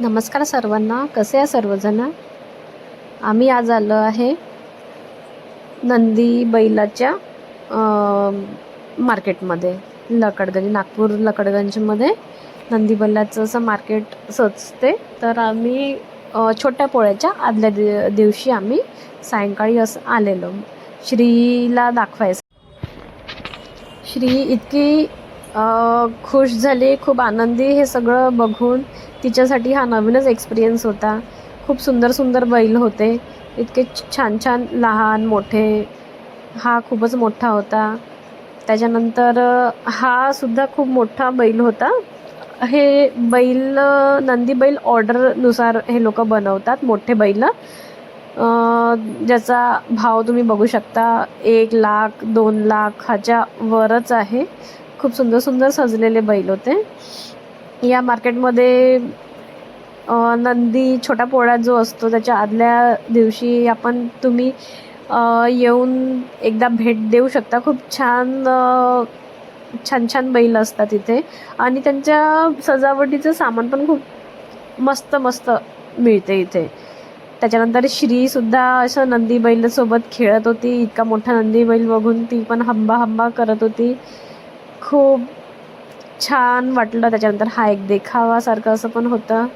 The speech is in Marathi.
नमस्कार सर्वांना. कसे आहे सर्वजण? आम्ही आज आलो आहे नंदी बैलाच्या मार्केटमध्ये लकडगंज नागपूर लकडगंजमध्ये. नंदी बैलाचं असं मार्केट सजते. तर आम्ही छोट्या पोळ्याच्या आदल्या दि दिवशी आम्ही सायंकाळी असं आलेलो. श्रीला दाखवायचं. श्री इतकी खुश झाली खूप आनंदी हे सगळं बघून तिच्यासाठी हा नवीनच एक्सपिरियन्स होता. खूप सुंदर सुंदर बैल होते. इतके छान छान लहान मोठे. हा खूपच मोठा होता. त्याच्यानंतर हा सुद्धा खूप मोठा बैल होता. हे बैल नंदी बैल ऑर्डरनुसार हे लोक बनवतात मोठे बैल. ज्याचा भाव तुम्ही बघू शकता एक लाख दोन लाखाच्या वरच आहे. खूप सुंदर सुंदर सजलेले बैल होते. या मार्केटमध्ये नंदी छोटा पोळा जो असतो त्याच्या आदल्या दिवशी आपण तुम्ही येऊन एकदा भेट देऊ शकता. खूप छान छान छान बैल असतात इथे. आणि त्यांच्या सजावटीचं सामान पण खूप मस्त मस्त मिळते इथे. त्याच्यानंतर श्रीसुद्धा असं नंदी बैलसोबत खेळत होती. इतका मोठा नंदी बैल बघून ती पण हंबा हंबा करत होती. खूप छान वाटलं त्याच्यानंतर. हा एक देखावासारखं असं पण होतं.